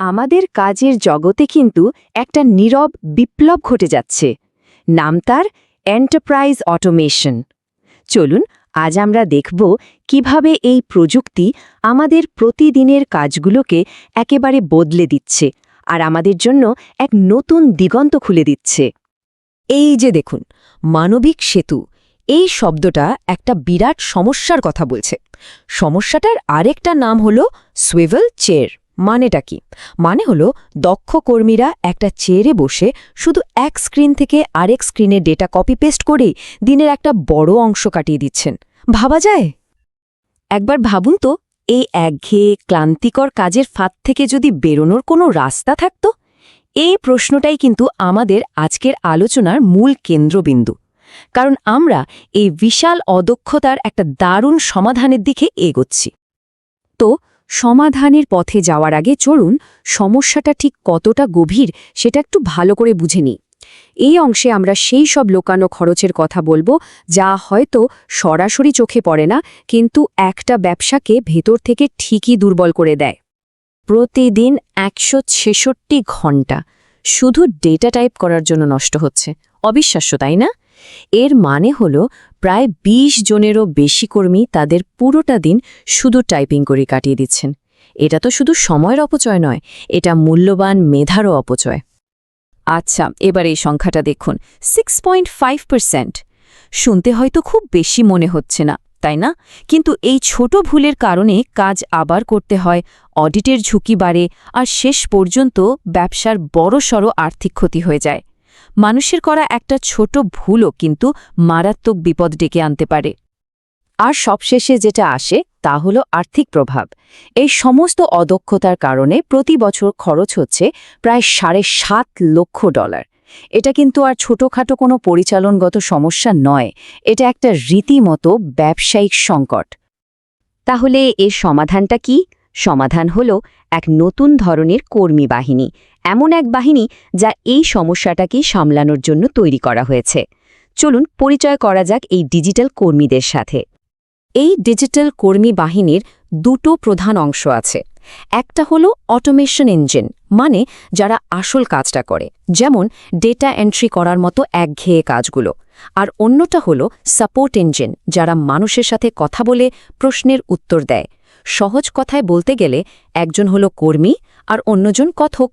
আমাদের কাজের জগতে কিন্তু একটা নীরব বিপ্লব ঘটে যাচ্ছে। নাম তার এন্টারপ্রাইজ অটোমেশন চলুন, আজ আমরা দেখব কীভাবে এই প্রযুক্তি আমাদের প্রতিদিনের কাজগুলোকে একেবারে বদলে দিচ্ছে আর আমাদের জন্য এক নতুন দিগন্ত খুলে দিচ্ছে। এই যে দেখুন, মানবিক সেতু, এই শব্দটা একটা বিরাট সমস্যার কথা বলছে। সমস্যাটার আরেকটা নাম হলো সুইভেল চেয়ার মানেটা কি? মানে হলো, দক্ষ কর্মীরা একটা চেয়ারে বসে শুধু এক স্ক্রিন থেকে আরেক স্ক্রিনে ডেটা কপি পেস্ট করেই দিনের একটা বড় অংশ কাটিয়ে দিচ্ছেন। ভাবা যায়? একবার ভাবুন তো, এই একঘেয়ে, ক্লান্তিকর কাজের ফাঁদ থেকে যদি বেরোনোর কোনো রাস্তা থাকত? এই প্রশ্নটাই কিন্তু আমাদের আজকের আলোচনার মূল কেন্দ্রবিন্দু। কারণ আমরা এই বিশাল অদক্ষতার একটা দারুণ সমাধানের দিকে এগোচ্ছি। তো সমাধানের পথে যাওয়ার আগে চলুন, সমস্যাটা ঠিক কতটা গভীর সেটা একটু ভালো করে বুঝে নিই। এই অংশে আমরা সেই সব লোকানো খরচের কথা বলব, যা হয়তো সরাসরি চোখে পড়ে না, কিন্তু একটা ব্যবসাকে ভেতর থেকে ঠিকই দুর্বল করে দেয়। প্রতিদিন একশো ছেষট্টি ঘণ্টা শুধু ডেটা টাইপ করার জন্য নষ্ট হচ্ছে। অবিশ্বাস্য, তাই না? এর মানে হল প্রায় ২০ জনেরও বেশি কর্মী তাদের পুরোটা দিন শুধু টাইপিং করে কাটিয়ে দিচ্ছেন। এটা তো শুধু সময়ের অপচয় নয়, এটা মূল্যবান মেধারও অপচয়। আচ্ছা এবার এই সংখ্যাটা দেখুন সিক্স পয়েন্ট ফাইভ শুনতে হয়তো খুব বেশি মনে হচ্ছে না, তাই না? কিন্তু এই ছোট ভুলের কারণে কাজ আবার করতে হয়, অডিটের ঝুঁকি বাড়ে, আর শেষ পর্যন্ত ব্যবসার বড়সড় আর্থিক ক্ষতি হয়ে যায়। মানুষের করা একটা ছোট ভুলও কিন্তু মারাত্মক বিপদ ডেকে আনতে পারে। আর সবশেষে যেটা আসে, তা হল আর্থিক প্রভাব। এই সমস্ত অদক্ষতার কারণে প্রতি বছর খরচ হচ্ছে প্রায় সাড়ে সাত লক্ষ ডলার। এটা কিন্তু আর ছোটখাটো কোনো পরিচালনগত সমস্যা নয়, এটা একটা রীতিমতো ব্যবসায়িক সংকট। তাহলে এর সমাধানটা কি? সমাধান হল এক নতুন ধরনের কর্মী বাহিনী, এমন এক বাহিনী যা এই সমস্যাটাকে সামলানোর জন্য তৈরি করা হয়েছে। চলুন পরিচয় করা যাক এই ডিজিটাল কর্মীদের সাথে। এই ডিজিটাল কর্মী বাহিনীর দুটো প্রধান অংশ আছে। একটা হলো অটোমেশন ইঞ্জিন মানে যারা আসল কাজটা করে, যেমন ডেটা এন্ট্রি করার মতো একঘেয়ে কাজগুলো। আর অন্যটা হলো সাপোর্ট ইঞ্জিন, যারা মানুষের সাথে কথা বলে প্রশ্নের উত্তর দেয়। সহজ কথায় বলতে গেলে একজন হলো কর্মী আর অন্যজন কথক।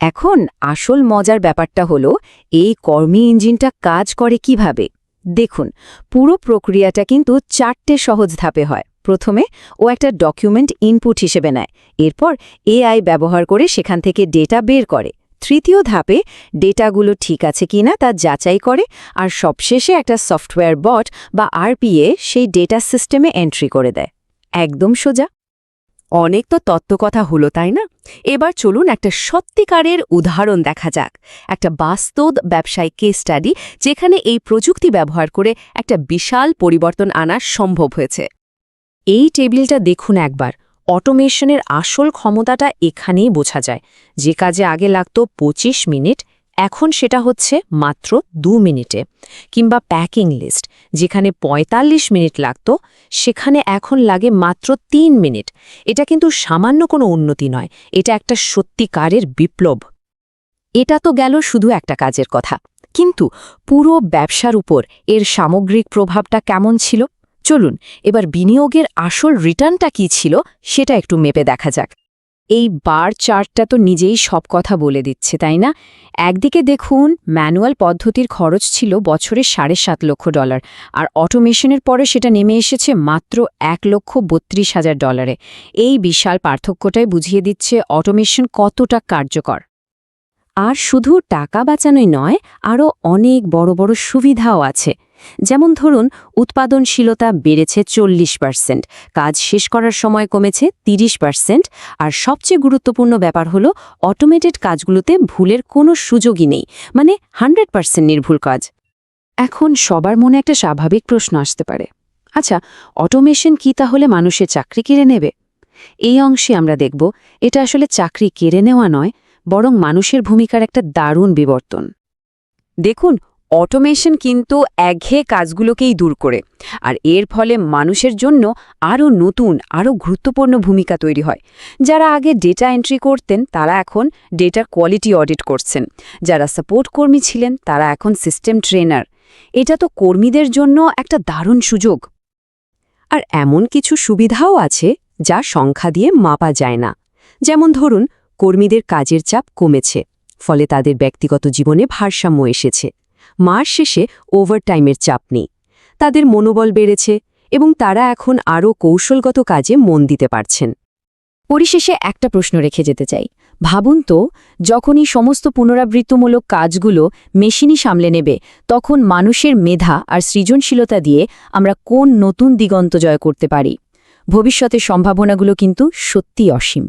এখন আসল মজার ব্যাপারটা হলো, এই কর্মী ইঞ্জিনটা কাজ করে কীভাবে? দেখুন, পুরো প্রক্রিয়াটা কিন্তু চারটে সহজ ধাপে হয়। প্রথমে ও একটা ডকুমেন্ট ইনপুট হিসেবে নেয়, এরপর এআই ব্যবহার করে সেখান থেকে ডেটা বের করে। তৃতীয় ধাপে ডেটাগুলো ঠিক আছে কিনা তা যাচাই করে আর সবশেষে একটা সফটওয়্যার বট বা আরপিএ সেই ডেটা সিস্টেমে এন্ট্রি করে দেয়। একদম সোজা। অনেক তো তত্ত্বকথা হলো, তাই না? এবার চলুন একটা সত্যিকারের উদাহরণ দেখা যাক। একটা বাস্তব ব্যবসায়িক কেস স্টাডি যেখানে এই প্রযুক্তি ব্যবহার করে একটা বিশাল পরিবর্তন আনা সম্ভব হয়েছে। এই টেবিলটা দেখুন একবার। অটোমেশনের আসল ক্ষমতাটা এখানেই বোঝা যায়। যে কাজে আগে লাগত ২৫ মিনিট এখন সেটা হচ্ছে মাত্র দু মিনিটে, কিংবা প্যাকিং লিস্ট যেখানে ৪৫ মিনিট লাগত, সেখানে এখন লাগে মাত্র তিন মিনিট। এটা কিন্তু সামান্য কোনো উন্নতি নয়, এটা একটা সত্যিকারের বিপ্লব। এটা তো গেল শুধু একটা কাজের কথা। কিন্তু পুরো ব্যবসার উপর এর সামগ্রিক প্রভাবটা কেমন ছিল? চলুন, এবার বিনিয়োগের আসল রিটার্নটা কি ছিল, সেটা একটু মেপে দেখা যাক। এই বার চার্টটা তো নিজেই সব কথা বলে দিচ্ছে, তাই না? একদিকে দেখুন, ম্যানুয়াল পদ্ধতির খরচ ছিল বছরে সাড়ে সাত লক্ষ ডলার, আর অটোমেশনের পরে সেটা নেমে এসেছে মাত্র এক লক্ষ বত্রিশ হাজার ডলারে। এই বিশাল পার্থক্যটাই বুঝিয়ে দিচ্ছে অটোমেশন কতটা কার্যকর। আর শুধু টাকা বাঁচানোই নয়, আরও অনেক বড় বড় সুবিধাও আছে। যেমন ধরুন, উৎপাদনশীলতা বেড়েছে চল্লিশ পার্সেন্ট, কাজ শেষ করার সময় কমেছে তিরিশ পার্সেন্ট, আর সবচেয়ে গুরুত্বপূর্ণ ব্যাপার হল অটোমেটেড কাজগুলোতে ভুলের কোনো সুযোগই নেই মানে হান্ড্রেড পার্সেন্ট নির্ভুল কাজ। এখন সবার মনে একটা স্বাভাবিক প্রশ্ন আসতে পারে আচ্ছা অটোমেশন কি তাহলে মানুষের চাকরি কেড়ে নেবে? এই অংশে আমরা দেখব, এটা আসলে চাকরি কেড়ে নেওয়া নয়, বরং মানুষের ভূমিকার একটা দারুণ বিবর্তন। দেখুন অটোমেশন কিন্তু একঘেয়ে কাজগুলোকেই দূর করে। আর এর ফলে মানুষের জন্য আরও নতুন, আরও গুরুত্বপূর্ণ ভূমিকা তৈরি হয়। যারা আগে ডেটা এন্ট্রি করতেন, তারা এখন ডেটার কোয়ালিটি অডিট করছেন। যারা সাপোর্ট কর্মী ছিলেন, তারা এখন সিস্টেম ট্রেনার এটা তো কর্মীদের জন্য একটা দারুণ সুযোগ। আর এমন কিছু সুবিধাও আছে যা সংখ্যা দিয়ে মাপা যায় না। যেমন ধরুন, কর্মীদের কাজের চাপ কমেছে, ফলে তাদের ব্যক্তিগত জীবনে ভারসাম্য এসেছে। মাস শেষে ওভারটাইমের চাপ নেই। তাদের মনোবল বেড়েছে এবং তারা এখন আরও কৌশলগত কাজে মন দিতে পারছেন। পরিশেষে একটা প্রশ্ন রেখে যেতে চাই। ভাবুন তো, যখনই সমস্ত পুনরাবৃত্তমূলক কাজগুলো মেশিনই সামলে নেবে, তখন মানুষের মেধা আর সৃজনশীলতা দিয়ে আমরা কোন নতুন দিগন্ত জয় করতে পারি? ভবিষ্যতের সম্ভাবনাগুলো কিন্তু সত্যি অসীম।